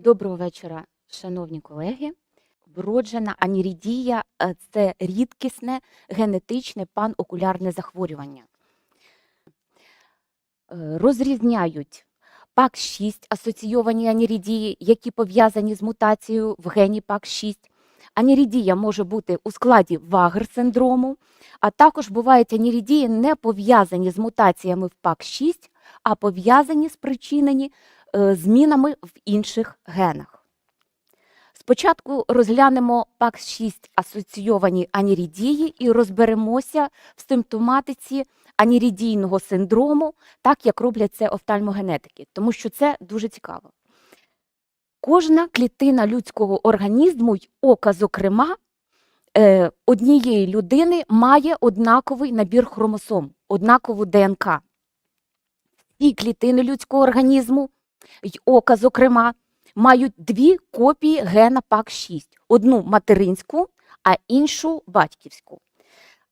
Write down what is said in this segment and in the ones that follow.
Доброго вечора, шановні колеги. Вроджена анірідія е, це рідкісне генетичне панокулярне захворювання. Е, Розрізняють ПАК-6 асоційовані анірідії, які пов'язані з мутацією в гені ПАК-6. Анірідія може бути у складі Вагер-синдрому, а також бувають анірідії не пов'язані з мутаціями в ПАК-6, а пов'язані спричинені е, змінами в інших генах. Спочатку розглянемо ПАК-6 асоційовані анірідії і розберемося в симптоматиці анірідійного синдрому, так як роблять це офтальмогенетики, тому що це дуже цікаво. Кожна клітина людського організму й ока, зокрема, е, однієї людини має однаковий набір хромосом, однакову ДНК. І клітини людського організму й ока, зокрема, мають дві копії гена ПАК-6: одну материнську, а іншу батьківську.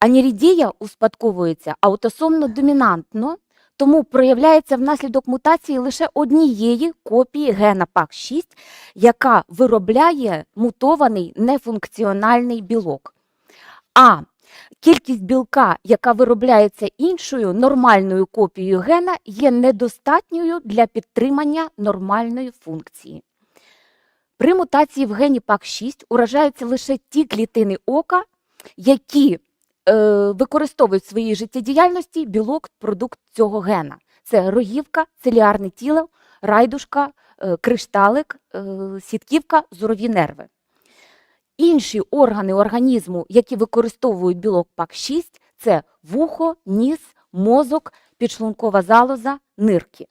Анірідія успадковується аутосомно домінантно, тому проявляється внаслідок мутації лише однієї копії гена ПАК-6, яка виробляє мутований нефункціональний білок. А кількість білка, яка виробляється іншою нормальною копією гена, є недостатньою для підтримання нормальної функції. При мутації в гені ПАК-6 уражаються лише ті клітини ока, які е, використовують в своїй життєдіяльності білок, продукт цього гена. Це рогівка, целіарне тіло, райдушка, е, кришталик, е, сітківка, зорові нерви. Інші органи організму, які використовують білок ПАК-6, це вухо, ніс, мозок, підшлункова залоза, нирки.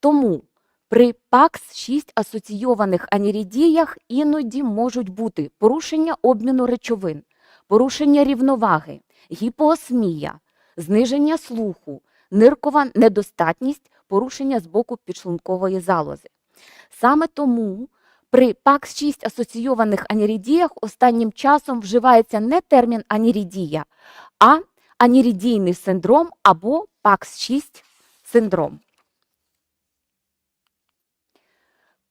Тому при ПАКС-6 асоційованих анірідіях іноді можуть бути порушення обміну речовин, порушення рівноваги, гіпоосмія, зниження слуху, ниркова недостатність, порушення з боку підшлункової залози. Саме тому при ПАКС-6 асоційованих анірідіях останнім часом вживається не термін анірідія, а анірідійний синдром або ПАКС-6 синдром.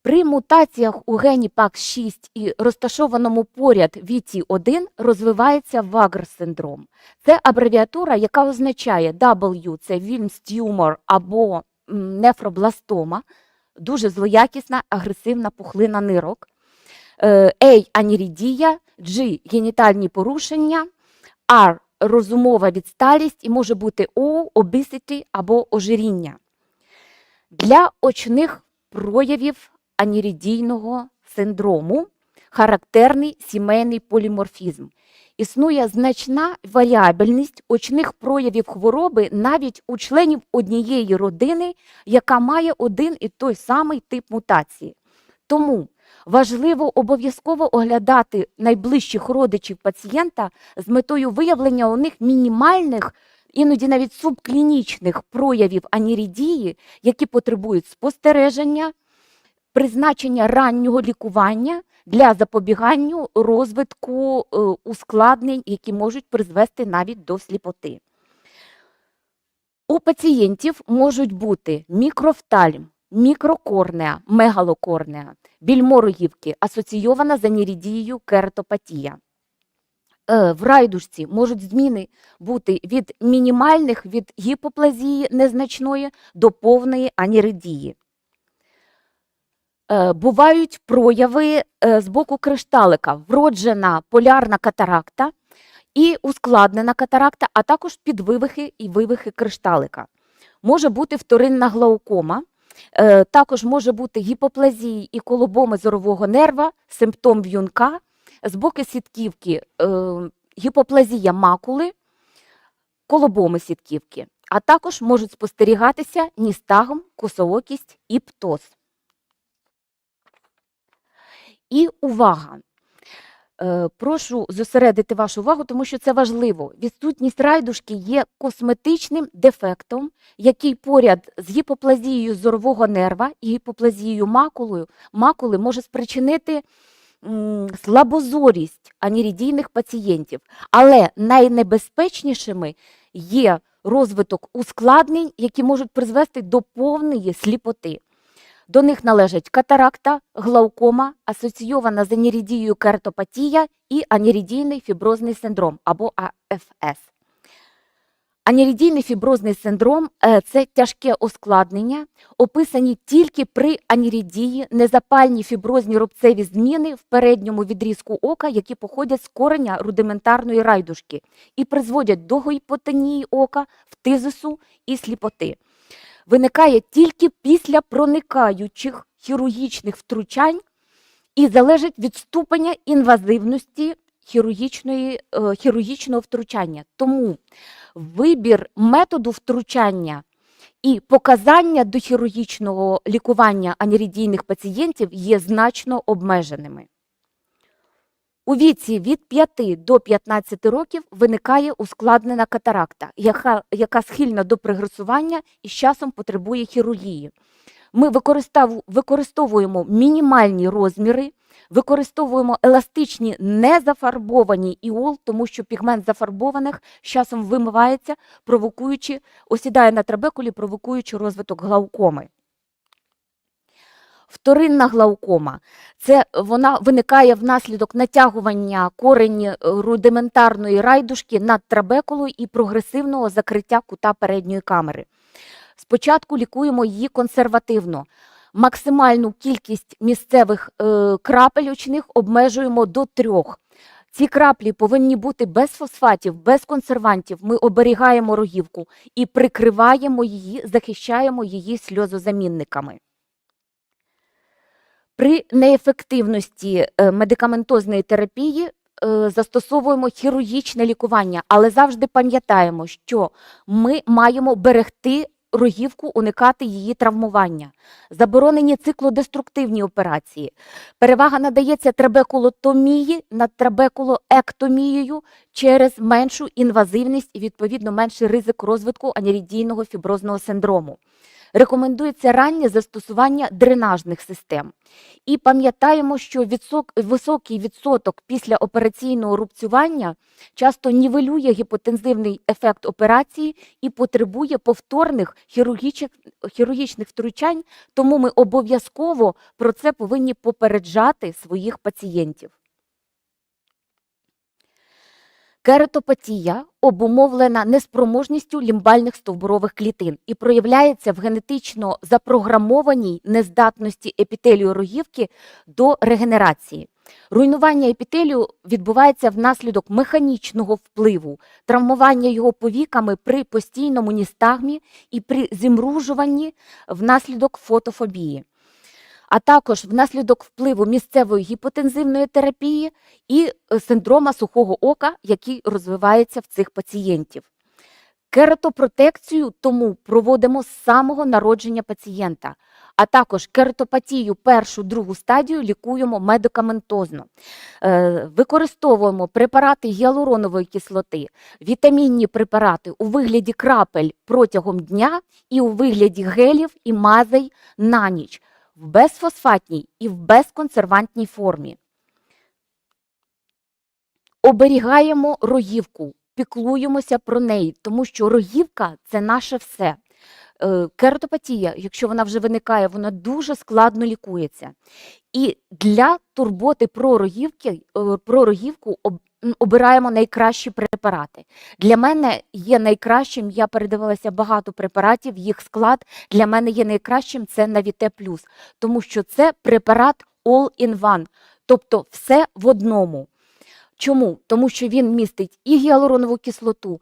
При мутаціях у гені ПАК6 і розташованому поряд VT1 розвивається Вагр-синдром. Це абревіатура, яка означає W – це Wilms tumor або нефробластома, дуже злоякісна агресивна пухлина нирок. Е, A – анірідія, G – генітальні порушення, R – розумова відсталість і може бути O – obesity або ожиріння. Для очних проявів анірідійного синдрому характерний сімейний поліморфізм. Існує значна варіабельність очних проявів хвороби навіть у членів однієї родини, яка має один і той самий тип мутації. Тому важливо обов'язково оглядати найближчих родичів пацієнта з метою виявлення у них мінімальних, іноді навіть субклінічних проявів анірідії, які потребують спостереження, призначення раннього лікування для запобігання розвитку е, ускладнень, які можуть призвести навіть до сліпоти. У пацієнтів можуть бути мікрофтальм, мікрокорнеа, мегалокорнеа, більморогівки, асоційована з анірідією кератопатія. Е, В райдушці можуть зміни бути від мінімальних від гіпоплазії незначної до повної аніридії. Е, Бувають прояви е, з боку кришталика, вроджена полярна катаракта і ускладнена катаракта, а також підвивихи і вивихи кришталика. Може бути вторинна глаукома, е, також може бути гіпоплазії і колобоми зорового нерва, симптом в'юнка, з боку сітківки гіпоплазія макули, колобоми сітківки, а також можуть спостерігатися ністагм, косоокість і птоз. І увага! Е, Прошу зосередити вашу увагу, тому що це важливо. Відсутність райдушки є косметичним дефектом, який поряд з гіпоплазією зорового нерва і гіпоплазією макулою, макули може спричинити слабозорість анірідійних пацієнтів. Але найнебезпечнішими є розвиток ускладнень, які можуть призвести до повної сліпоти. До них належать катаракта, глаукома, асоційована з анірідією кератопатія і анірідійний фіброзний синдром або АФС. Анірідійний фіброзний синдром е, це тяжке ускладнення, описані тільки при анірідії незапальні фіброзні рубцеві зміни в передньому відрізку ока, які походять з кореня рудиментарної райдушки і призводять до гіпотонії ока, фтизису і сліпоти. Виникає тільки після проникаючих хірургічних втручань і залежить від ступеня інвазивності хірургічної, е, хірургічного втручання. Тому вибір методу втручання і показання до хірургічного лікування анірідійних пацієнтів є значно обмеженими. У віці від 5 до 15 років виникає ускладнена катаракта, яка, яка схильна до пригресування і з часом потребує хірургії. Ми використовуємо мінімальні розміри, використовуємо еластичні незафарбовані іол, тому що пігмент зафарбованих з часом вимивається, провокуючи, осідає на трабекулі, провокуючи розвиток глаукоми. Вторинна глаукома це вона виникає внаслідок натягування корені е, рудиментарної райдушки над трабекулою і прогресивного закриття кута передньої камери. Спочатку лікуємо її консервативно. Максимальну кількість місцевих е, крапель очних обмежуємо до трьох. Ці краплі повинні бути без фосфатів, без консервантів. Ми оберігаємо рогівку і прикриваємо її, захищаємо її сльозозамінниками. При неефективності е, медикаментозної терапії е, застосовуємо хірургічне лікування, але завжди пам'ятаємо, що ми маємо берегти рогівку, уникати її травмування. Заборонені циклодеструктивні операції. Перевага надається трабекулотомії над трабекулоектомією через меншу інвазивність і відповідно менший ризик розвитку анірідійного фіброзного синдрому. Рекомендується раннє застосування дренажних систем. І пам'ятаємо, що відсок, високий відсоток післяопераційного рубцювання часто нівелює гіпотензивний ефект операції і потребує повторних хірургічних, хірургічних втручань, тому ми обов'язково про це повинні попереджати своїх пацієнтів. Кератопатія обумовлена неспроможністю лімбальних стовбурових клітин і проявляється в генетично запрограмованій нездатності епітелію рогівки до регенерації. Руйнування епітелію відбувається внаслідок механічного впливу, травмування його повіками при постійному ністагмі і при зімружуванні внаслідок фотофобії а також внаслідок впливу місцевої гіпотензивної терапії і е, синдрома сухого ока, який розвивається в цих пацієнтів. Кератопротекцію тому проводимо з самого народження пацієнта, а також кератопатію першу другу стадію лікуємо медикаментозно. Е, Використовуємо препарати гіалуронової кислоти, вітамінні препарати у вигляді крапель протягом дня і у вигляді гелів і мазей на ніч в безфосфатній і в безконсервантній формі. Оберігаємо рогівку, піклуємося про неї, тому що рогівка це наше все. Е, Кератопатія, якщо вона вже виникає, вона дуже складно лікується. І для турботи про рогівки, е, про рогівку обираємо найкращі препарати. Для мене є найкращим, я передивилася багато препаратів, їх склад для мене є найкращим це Навіте Плюс, тому що це препарат all-in-one, тобто все в одному. Чому? Тому що він містить і гіалуронову кислоту,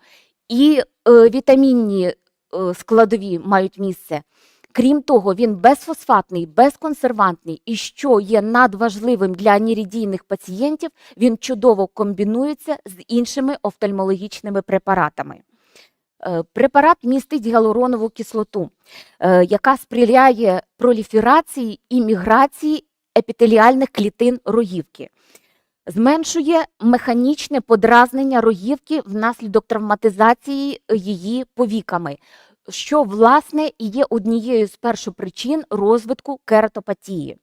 і е, вітамінні е, складові мають місце. Крім того, він безфосфатний, безконсервантний і що є надважливим для анірідійних пацієнтів, він чудово комбінується з іншими офтальмологічними препаратами. Е, Препарат містить гіалуронову кислоту, е, яка сприяє проліферації і міграції епітеліальних клітин рогівки. Зменшує механічне подразнення рогівки внаслідок травматизації її повіками, що власне і є однією з першопричин розвитку кератопатії.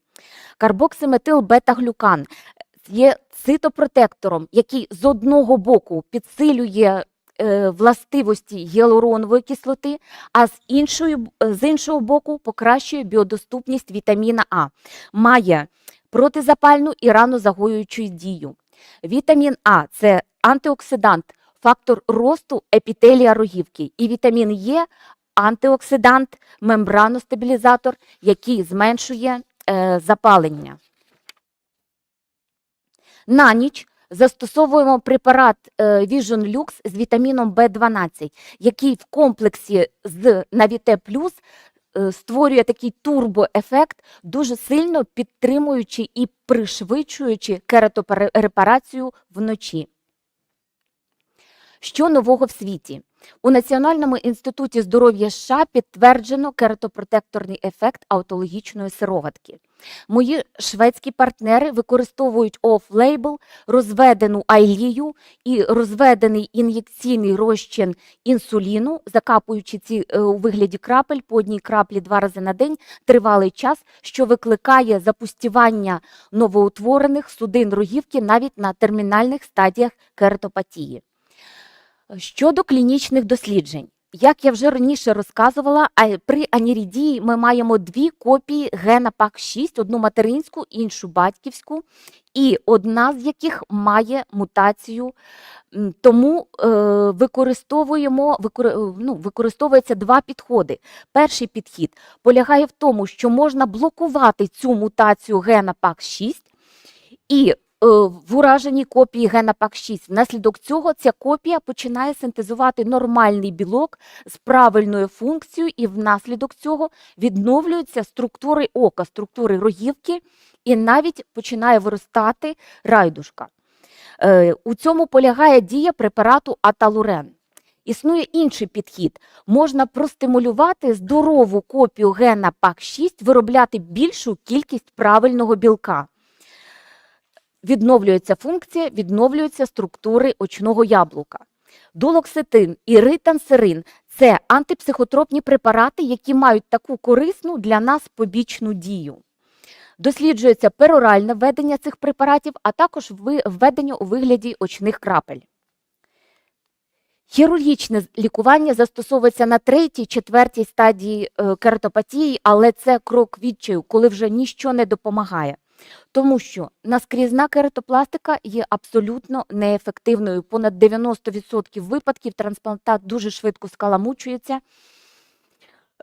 Карбоксиметил бета-глюкан є цитопротектором, який з одного боку підсилює е, властивості гіалуронової кислоти, а з, іншої, е, з іншого боку покращує біодоступність вітаміна А. Має протизапальну і ранозагоюючу дію. Вітамін А це антиоксидант, фактор росту епітелія рогівки. І вітамін Е антиоксидант, мембраностабілізатор, який зменшує е, запалення. На ніч застосовуємо препарат е, Vision Lux з вітаміном В12, який в комплексі з Навіте Плюс е, створює такий турбоефект, дуже сильно підтримуючи і пришвидшуючи кераторепарацію вночі. Що нового в світі? У Національному інституті здоров'я США підтверджено кератопротекторний ефект аутологічної сироватки. Мої шведські партнери використовують оф-лейбл розведену айлію і розведений ін'єкційний розчин інсуліну, закапуючи ці е, у вигляді крапель по одній краплі два рази на день тривалий час, що викликає запустівання новоутворених судин рогівки навіть на термінальних стадіях кератопатії. Щодо клінічних досліджень, як я вже раніше розказувала, при анірідії ми маємо дві копії гена ПАК6, одну материнську, іншу батьківську, і одна з яких має мутацію. Тому е, використовуємо, викор, е, ну, використовується два підходи. Перший підхід полягає в тому, що можна блокувати цю мутацію гена ПАК6 і в ураженій копії гена ПАК6. Внаслідок цього ця копія починає синтезувати нормальний білок з правильною функцією, і внаслідок цього відновлюються структури ока, структури рогівки, і навіть починає виростати райдушка. Е, У цьому полягає дія препарату аталурен. Існує інший підхід. Можна простимулювати здорову копію гена ПАК6, виробляти більшу кількість правильного білка відновлюється функція, відновлюються структури очного яблука. Долоксетин і ритансерин – це антипсихотропні препарати, які мають таку корисну для нас побічну дію. Досліджується пероральне введення цих препаратів, а також введення у вигляді очних крапель. Хірургічне лікування застосовується на третій, четвертій стадії е, кератопатії, але це крок відчаю, коли вже ніщо не допомагає. Тому що наскрізна кератопластика є абсолютно неефективною. Понад 90% випадків трансплантат дуже швидко скаламучується.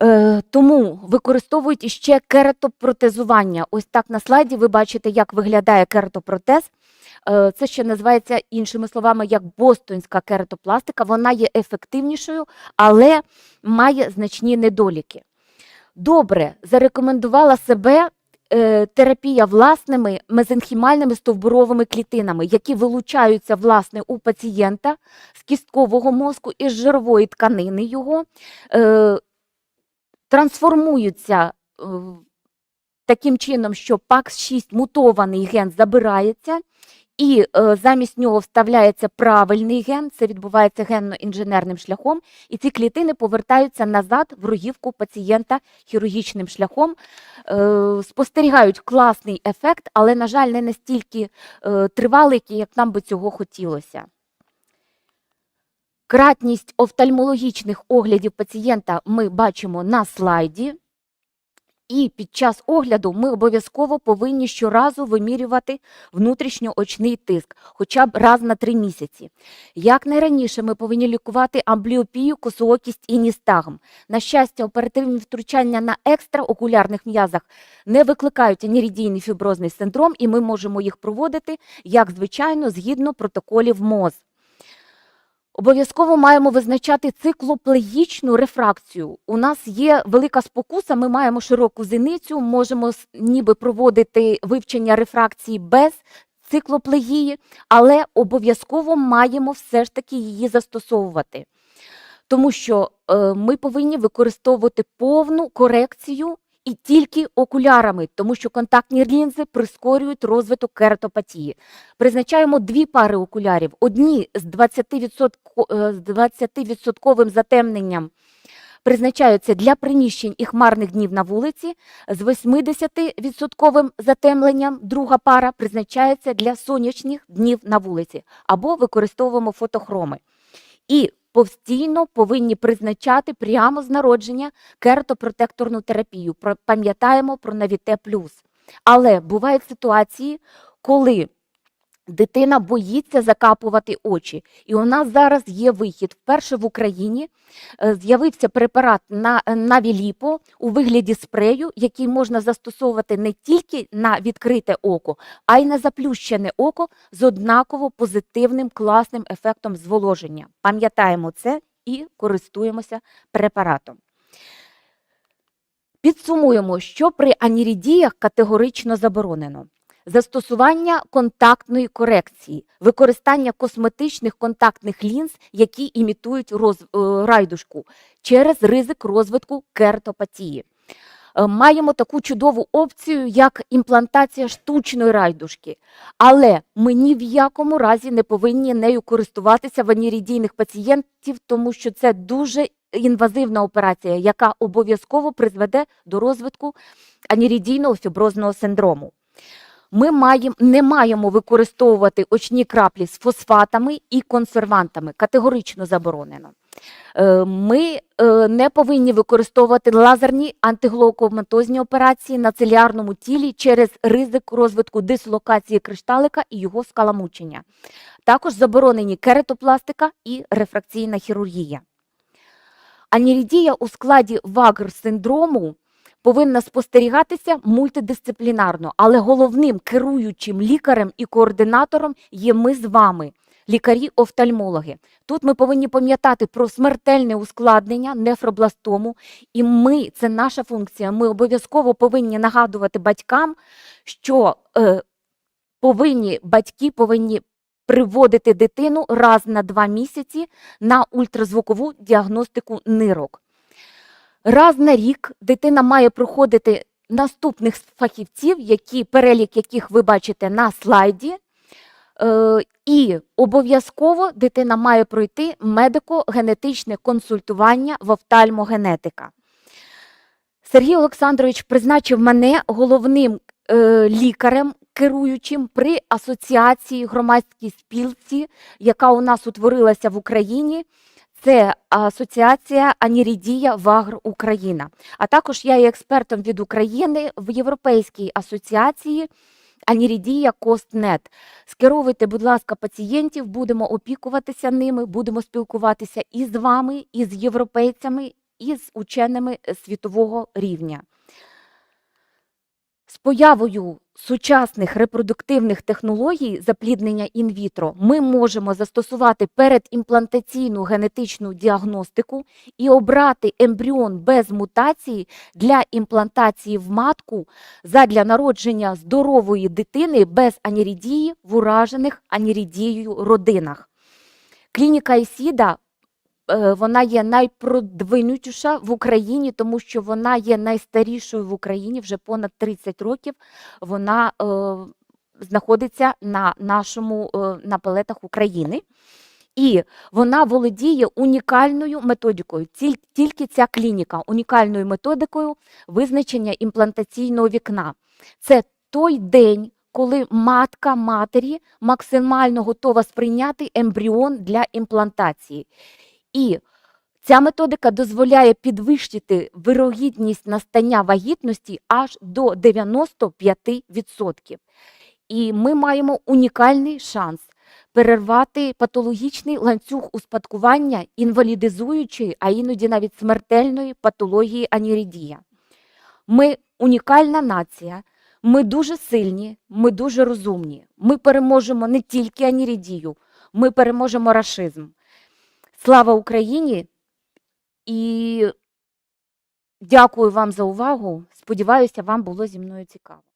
Е, тому використовують іще кератопротезування. Ось так на слайді ви бачите, як виглядає кератопротез. Е, Це ще називається іншими словами як бостонська кератопластика. Вона є ефективнішою, але має значні недоліки. Добре, зарекомендувала себе терапія власними мезенхімальними стовбуровими клітинами, які вилучаються власне у пацієнта з кісткового мозку і з жирової тканини його, е, трансформуються е, таким чином, що ПАКС-6 мутований ген забирається, і е, замість нього вставляється правильний ген, це відбувається генно-інженерним шляхом, і ці клітини повертаються назад в рогівку пацієнта хірургічним шляхом. Е, спостерігають класний ефект, але, на жаль, не настільки е, тривалий, як нам би цього хотілося. Кратність офтальмологічних оглядів пацієнта ми бачимо на слайді. І під час огляду ми обов'язково повинні щоразу вимірювати внутрішньоочний тиск, хоча б раз на три місяці. Як найраніше ми повинні лікувати амбліопію, косоокість і ністагм. На щастя, оперативні втручання на екстраокулярних м'язах не викликають анірідійний фіброзний синдром, і ми можемо їх проводити, як звичайно, згідно протоколів МОЗ. Обов'язково маємо визначати циклоплегічну рефракцію. У нас є велика спокуса, ми маємо широку зіницю, можемо ніби проводити вивчення рефракції без циклоплегії, але обов'язково маємо все ж таки її застосовувати. Тому що е, ми повинні використовувати повну корекцію і тільки окулярами, тому що контактні лінзи прискорюють розвиток кератопатії. Призначаємо дві пари окулярів: одні з 20%, е, з 20% затемненням призначаються для приміщень і хмарних днів на вулиці, з 80% затемленням друга пара призначається для сонячних днів на вулиці, або використовуємо фотохроми. І постійно повинні призначати прямо з народження кератопротекторну терапію. Пам'ятаємо про Навіте плюс. Але бувають ситуації, коли дитина боїться закапувати очі. І у нас зараз є вихід. Вперше в Україні е, з'явився препарат на Навіліпо у вигляді спрею, який можна застосовувати не тільки на відкрите око, а й на заплющене око з однаково позитивним класним ефектом зволоження. Пам'ятаємо це і користуємося препаратом. Підсумуємо, що при анірідіях категорично заборонено. Застосування контактної корекції, використання косметичних контактних лінз, які імітують роз, е, райдушку через ризик розвитку кератопатії. Е, Маємо таку чудову опцію, як імплантація штучної райдушки. Але ми ні в якому разі не повинні нею користуватися в анірідійних пацієнтів, тому що це дуже інвазивна операція, яка обов'язково призведе до розвитку анірідійного фіброзного синдрому. Ми маємо, не маємо використовувати очні краплі з фосфатами і консервантами. Категорично заборонено. Е, Ми е, не повинні використовувати лазерні антиглаукоматозні операції на целіарному тілі через ризик розвитку дислокації кришталика і його скаламучення. Також заборонені кератопластика і рефракційна хірургія. Анірідія у складі Вагр-синдрому повинна спостерігатися мультидисциплінарно, але головним керуючим лікарем і координатором є ми з вами, лікарі-офтальмологи. Тут ми повинні пам'ятати про смертельне ускладнення нефробластому, і ми, це наша функція. Ми обов'язково повинні нагадувати батькам, що е, повинні батьки повинні приводити дитину раз на два місяці на ультразвукову діагностику нирок. Раз на рік дитина має проходити наступних фахівців, які, перелік яких ви бачите на слайді. Е, і обов'язково дитина має пройти медико-генетичне консультування в офтальмогенетика. Сергій Олександрович призначив мене головним е, лікарем, керуючим при асоціації громадській спілці, яка у нас утворилася в Україні. Це асоціація Анірідія Вагр Україна. А також я є експертом від України в Європейській асоціації Анірідія Костнет. Скеровуйте, будь ласка, пацієнтів, будемо опікуватися ними, будемо спілкуватися і з вами, і з європейцями, і з ученими світового рівня. З появою сучасних репродуктивних технологій запліднення інвітро ми можемо застосувати передімплантаційну генетичну діагностику і обрати ембріон без мутації для імплантації в матку задля народження здорової дитини без анірідії в уражених анірідією родинах. Клініка Ісіда вона є найпродвинутіша в Україні, тому що вона є найстарішою в Україні вже понад 30 років. Вона е, знаходиться на нашому е, на палетах України. І вона володіє унікальною методикою. Тільки ця клініка унікальною методикою визначення імплантаційного вікна. Це той день, коли матка матері максимально готова сприйняти ембріон для імплантації. І ця методика дозволяє підвищити вирогідність настання вагітності аж до 95%. І ми маємо унікальний шанс перервати патологічний ланцюг успадкування інвалідизуючої, а іноді навіть смертельної патології анірідія. Ми унікальна нація, ми дуже сильні, ми дуже розумні. Ми переможемо не тільки анірідію, ми переможемо рашизм. Слава Україні! І дякую вам за увагу. Сподіваюся, вам було зі мною цікаво.